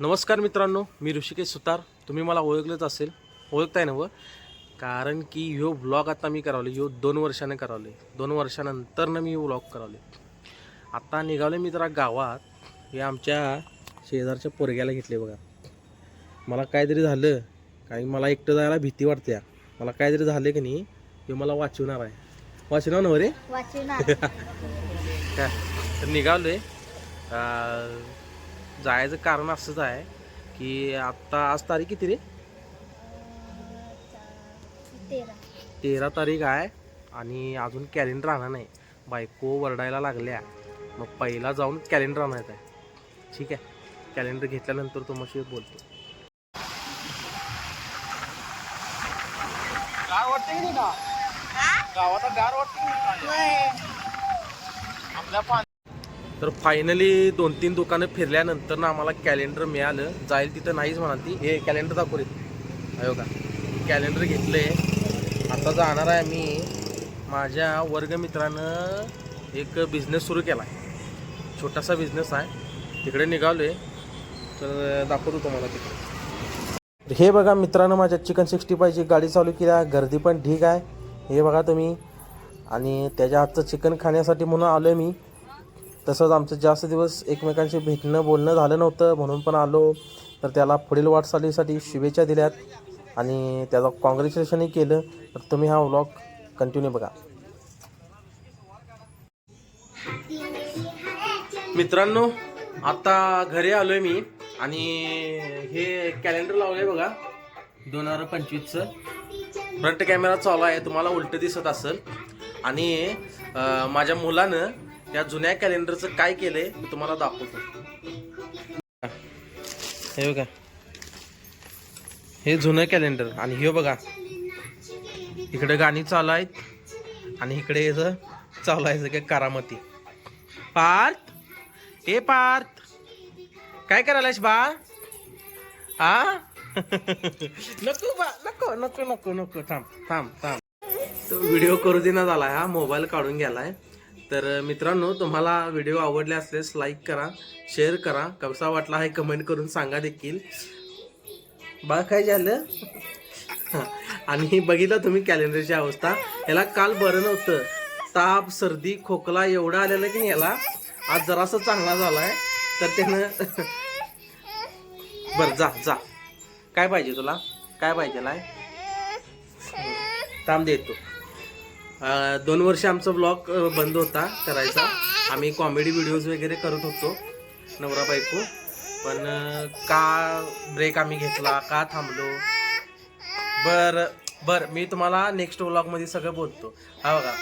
नमस्कार मित्रांनो मी ऋषिकेश सुतार. तुम्ही मला ओळखलंच असेल. ओळखताय ना व? कारण की ह्यो ब्लॉग आता मी करावले ह्यो दोन वर्षाने करावले. दोन वर्षानंतरनं मी ब्लॉग करावले. आता निघाले मी जरा गावात. हे आमच्या शेजारच्या पोरग्याला घेतले बघा. मला काहीतरी झालं काही मला एकटं जायला भीती वाटते मला काहीतरी झालं की नाही हे मला वाचवणार आहे. वाचवणार ना रे? वाचणार तर निघालोय. अं, जायचं कारण असंच आहे की आत्ता आज तारीख किती रे? तेरा. तेरा तारीख आहे आणि अजून कॅलेंडर आणा नाही. बायको वरडायला लागल्या. मग पहिला जाऊन कॅलेंडर आणायचं आहे. ठीक आहे? कॅलेंडर घेतल्यानंतर तुम्हाला बोलतो. गार वाटते की? गार वाटते आपल्या तर फायनली दोन तीन दुकानं फिरल्यानंतर ना आम्हाला कॅलेंडर मिळालं. जाईल तिथं नाहीच म्हणाल ती. हे कॅलेंडर दाखवले अयो का कॅलेंडर आहे आता जाणार आहे मी. माझ्या वर्गमित्रानं एक बिझनेस सुरू केला. आहे छोटासा बिझनेस आहे. तिकडे निघालो आहे तर दाखवतो तुम्हाला तिकडे. हे बघा मित्रांनो माझ्या चिकन सिक्स्टी फायची गाडी चालू केली आहे. गर्दी पण ठीक आहे. हे बघा तुम्ही. आणि त्याच्या हातचं चिकन खाण्यासाठी म्हणून आलो आहे मी. तसंच आमचं जास्त दिवस एकमेकांशी भेटणं बोलणं झालं नव्हतं. म्हणून पण आलो. तर त्याला पुढील वाटचालीसाठी शुभेच्छा दिल्यात. आणि त्याचं कॉंग्रॅच्युलेशनही केलं. तर तुम्ही हा व्लॉग कंटिन्यू बघा. मित्रांनो आता घरी आलो आहे मी. आणि हे कॅलेंडर लावलं आहे बघा. दोन हजार पंचवीसचं. फ्रंट कॅमेरा चालू आहे. तुम्हाला उलटं दिसत असेल. आणि माझ्या मुलानं त्या जुन्या कॅलेंडरचं काय केलंय मी तुम्हाला दाखवतो. हे बघा. हे जुनं कॅलेंडर आणि हे बघा. इकडे गाणी चालू आहेत. आणि इकडे याचं चालू आहे करामती. पार्थ. हे पार्थ. काय करायलास बा? आ? नको बा नको नको नको नको. थांब थांब थांब. तो व्हिडिओ करू देना झालाय हा. मोबाईल काढून गेलाय तर मित्रांनो तुम्हाला व्हिडिओ आवडले असल्यास लाईक करा शेअर करा. कसा वाटला हे कमेंट करून सांगा देखील. बा काय झालं? आणि बघितलं तुम्ही कॅलेंडरची अवस्था. याला काल बरं नव्हतं. ताप सर्दी खोकला एवढा आलेला की याला आज जरासा चांगला झालाय. तर त्यानं बर जा जा. काय पाहिजे तुला? काय पाहिजे लाय? थांब देतो. दोन वर्ष आमचा ब्लॉग बंद होता करायचा. आम्ही कॉमेडी व्हिडिओज वगैरे करत होतो नवरा बायको. पण का ब्रेक आम्ही घेतला का थांबलो? बर बर मी तुम्हाला नेक्स्ट व्लॉगमध्ये सगळं बोलतो. हा बघा.